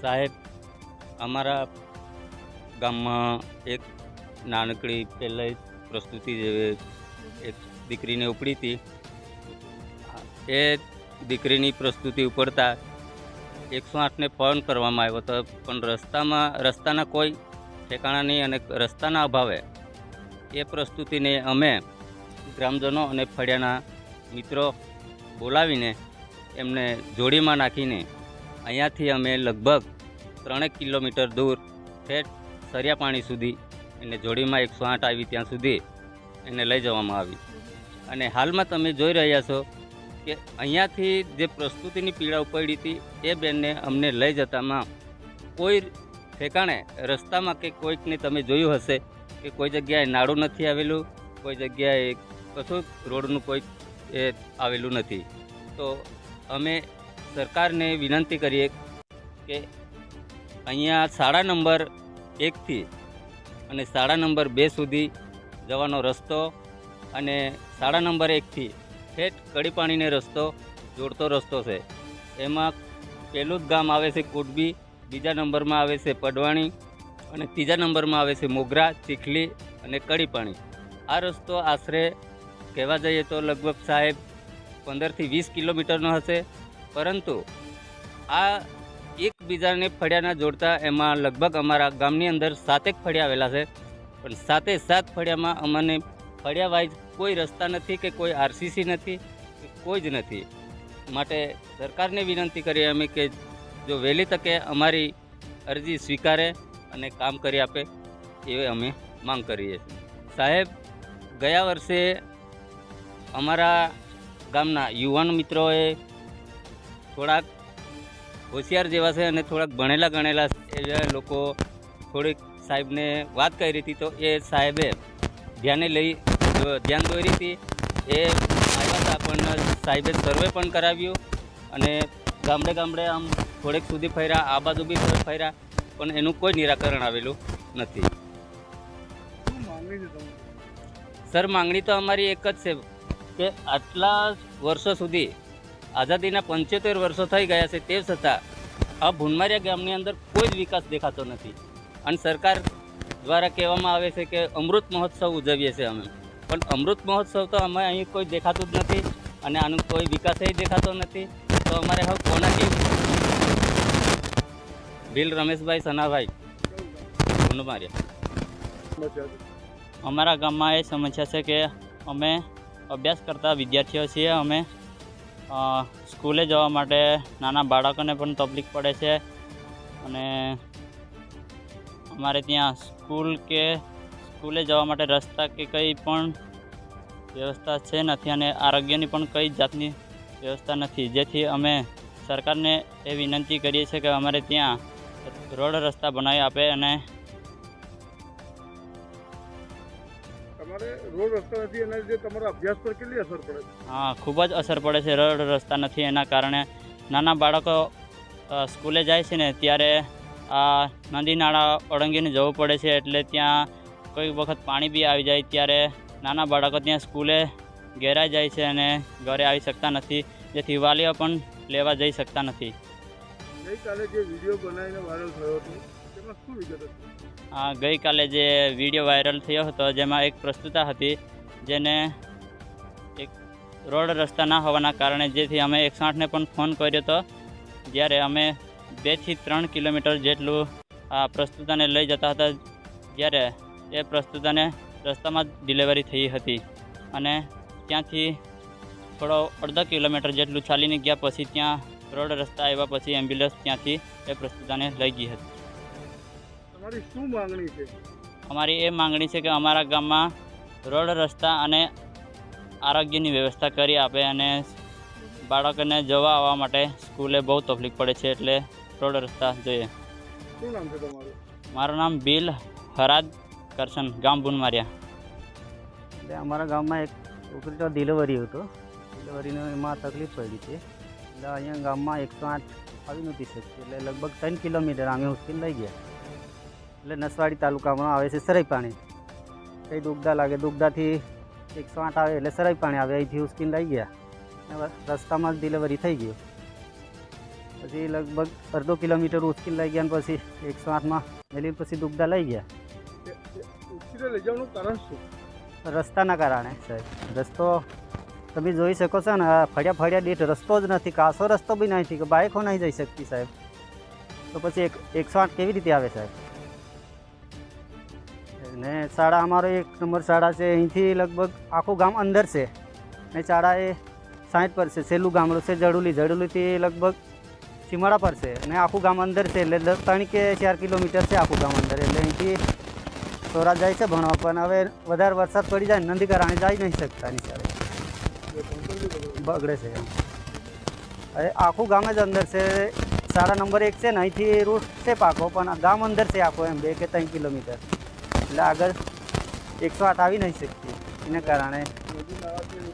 સાહેબ, અમારા ગામમાં એક નાનકડી પહેલાં પ્રસ્તુતિ એક દીકરીને ઉપડી હતી. એ દીકરીની પ્રસ્તુતિ ઉપડતા એકસો આઠને ફોન કરવામાં આવ્યો હતો પણ રસ્તામાં, રસ્તાના કોઈ ઠેકાણા નહીં અને રસ્તાના અભાવે એ પ્રસ્તુતિને અમે ગ્રામજનો અને ફળિયાના મિત્રો બોલાવીને એમને જોડીમાં નાખીને અહીંયાથી અમે લગભગ ત્રણેક કિલોમીટર દૂર ઠેઠ સરિયા પાણી સુધી, એને જોડીમાં એકસો આઠ આવી ત્યાં સુધી એને લઈ જવામાં આવી. અને હાલમાં તમે જોઈ રહ્યા છો કે અહીંયાથી જે પ્રસ્તુતિની પીડા ઉપડી હતી, એ બેનને અમને લઈ જતામાં કોઈ ઠેકાણે, રસ્તામાં કે કોઈકને તમે જોયું હશે કે કોઈ જગ્યાએ નાડું નથી આવેલું, કોઈ જગ્યાએ કશું રોડનું કોઈ એ આવેલું નથી. તો અમે સરકારને વિનંતી કરીએ કે અહીંયા શાળા નંબર એકથી અને શાળા નંબર બે સુધી જવાનો રસ્તો અને શાળા નંબર એકથી ઠેઠ કડીપાણીને રસ્તો જોડતો રસ્તો છે. એમાં પહેલું જ ગામ આવે છે કુડબી, બીજા નંબરમાં આવે છે પડવાણી અને ત્રીજા નંબરમાં આવે છે મોગરા, ચીખલી અને કડીપાણી. આ રસ્તો આશરે કહેવા જઈએ તો લગભગ સાહેબ પંદરથી વીસ કિલોમીટરનો હશે. પરંતુ આ એકબીજાને ફળિયાના જોડતા એમાં લગભગ અમારા ગામની અંદર સાતેક ફળિયા આવેલા છે. પણ સાતે સાત ફળિયામાં અમને ફળિયા વાઇઝ કોઈ રસ્તા નથી કે કોઈ આરસીસી નથી કે કોઈ જ નથી. માટે સરકારને વિનંતી કરીએ અમે કે જો વહેલી તકે અમારી અરજી સ્વીકારે અને કામ કરી આપે એવી અમે માંગ કરીએ છીએ. સાહેબ, ગયા વર્ષે અમારા ગામના યુવાન મિત્રોએ થોડાક હોશિયાર જેવા છે અને થોડાક ભણેલા ગણેલા એ લોકો થોડીક સાહેબને વાત કરી હતી તો એ સાહેબે ધ્યાને લઈ ધ્યાન દોરી હતી. એ આવ્યા પણ સાહેબે સર્વે પણ કરાવ્યું અને ગામડે ગામડે આમ થોડેક સુધી ફર્યા, આ બાજુ બી ફર્યા, પણ એનું કોઈ નિરાકરણ આવેલું નથી. સર, માંગણી તો અમારી એક જ છે કે આટલા વર્ષો સુધી આઝાદીના પંચોતેર વર્ષો થઈ ગયા છે તે છતાં આ ભૂનમારિયા ગામની અંદર કોઈ જ વિકાસ દેખાતો નથી. અને સરકાર દ્વારા કહેવામાં આવે છે કે અમૃત મહોત્સવ ઉજવીએ છીએ અમે. પણ અમૃત મહોત્સવ તો અમે અહીં કોઈ દેખાતું જ નથી અને આનું કોઈ વિકાસ દેખાતો નથી. તો અમારે હવે કોના ભીલ રમેશભાઈ સનાભાઈ. ભૂનમારિયા. અમારા ગામમાં એ સમસ્યા છે કે અમે અભ્યાસ કરતા વિદ્યાર્થીઓ છીએ, અમે સ્કૂલે જવા માટે નાના બાળકોને પણ તકલીફ પડે છે. અને અમારે ત્યાં સ્કૂલ કે સ્કૂલે જવા માટે રસ્તા કે કંઈ પણ વ્યવસ્થા છે નથી અને આરોગ્યની પણ કઈ જાતની વ્યવસ્થા નથી. જેથી અમે સરકારને એ વિનંતી કરીએ છીએ કે અમારે ત્યાં રોડ રસ્તા બનાવી આપે અને તમારે રોડ રસ્તા નથી એના લીધે તમારા અભ્યાસ પર કેટલી અસર પડે છે? હા ખૂબ જ અસર પડે છે રોડ રસ્તા નથી એના કારણે નાના બાળકો સ્કૂલે જાય છે ને ત્યારે આ નદી નાળા ઓળંગીને જવું પડે છે એટલે ત્યાં કોઈક વખત પાણી બી આવી જાય ત્યારે નાના બાળકો ત્યાં સ્કૂલે ઘેરાઈ જાય છે અને ઘરે આવી શકતા નથી જેથી વાલીઓ પણ લેવા જઈ શકતા નથી. ગઈકાલે જે વીડિયો બનાવીને વાયરલ થયો હતી આ ગઈકાલે જે વીડિયો વાયરલ થયો હતો, જેમાં એક પ્રસ્તુતા હતી, જેને એક રોડ રસ્તા ના હોવાના કારણે જેથી અમે એકસો આઠને પણ ફોન કર્યો હતો, જ્યારે અમે બેથી ત્રણ કિલોમીટર જેટલું આ પ્રસ્તુતાને લઈ જતા હતા, જ્યારે એ પ્રસ્તુતાને રસ્તામાં જ ડિલિવરી થઈ હતી. અને ત્યાંથી થોડો અડધો કિલોમીટર જેટલું ચાલીને ગયા પછી ત્યાં રોડ રસ્તા આવ્યા પછી એમ્બ્યુલન્સ ત્યાંથી એ પ્રસ્તુતાને લઈ ગઈ હતી. તમારી શું માંગણી છે? અમારી એ માંગણી છે કે અમારા ગામમાં રોડ રસ્તા અને આરોગ્યની વ્યવસ્થા કરી આપે અને બાળકોને જવા આવવા માટે સ્કૂલે બહુ તકલીફ પડે છે એટલે રોડ રસ્તા જોઈએ. શું નામ છે તમારું? મારું નામ બિલ હરાદ કરશન ગામ બુનમારિયા એટલે અમારા ગામમાં એક છોકરી તો ડિલિવરી હતો. ડિલિવરીનો એમાં તકલીફ પડી છે એટલે અહીંયા ગામમાં એકસો આઠ આવી નહોતી શકતી. એટલે લગભગ ત્રણ કિલોમીટર અમે મુશ્કેલ લઈ ગયા. એટલે નસવાડી તાલુકામાં આવે છે સરાઈ પાણી કંઈ દુગદા લાગે. દુગદાથી એકસો આઠ આવે એટલે સરાઈ પાણી આવે. અહીંથી ઉસકીને લઈ ગયા. રસ્તામાં જ ડિલિવરી થઈ ગયું. પછી લગભગ અડધો કિલોમીટર ઉચકીને લઈ ગયા પછી એકસો આઠમાં મેલી પછી દુગદા લઈ ગયા. એ- એ ઉચકીને લઈ જવાનું કારણ શું? રસ્તાના કારણે સાહેબ. રસ્તો તમે જોઈ શકો છો ને આ ફળ્યા ફળ્યા દીઠ રસ્તો જ નથી. કાસો રસ્તો બી નથી કે બાઇકો નહીં જઈ શકતી સાહેબ. તો પછી એક એકસો આઠ કેવી રીતે આવે સાહેબ? ને શાળા અમારો એક નંબર શાળા છે. અહીંથી લગભગ આખું ગામ અંદર છે. ને શાળા એ સાઠ પર છે. છેલ્લું ગામડું છે જડુલી. જડુલીથી લગભગ સીમાડા પર છે. ને આખું ગામ અંદર છે. એટલે દસ ત્રણ કે ચાર કિલોમીટર છે આખું ગામ અંદર. એટલે અહીંથી સોરા જાય છે ભણવા. પણ હવે વધારે વરસાદ પડી જાય નંદી કારણે જઈ નહીં શકતા ની શાળે બગડે. છે હવે આખું ગામ જ અંદર છે. શાળા નંબર એક છે ને અહીંથી રૂટ છે પાકો. પણ ગામ અંદર છે આખો એમ. બે કે ત્રણ કિલોમીટર. એટલે આગળ એકસો આઠ આવી નહીં શકતી. એના કારણે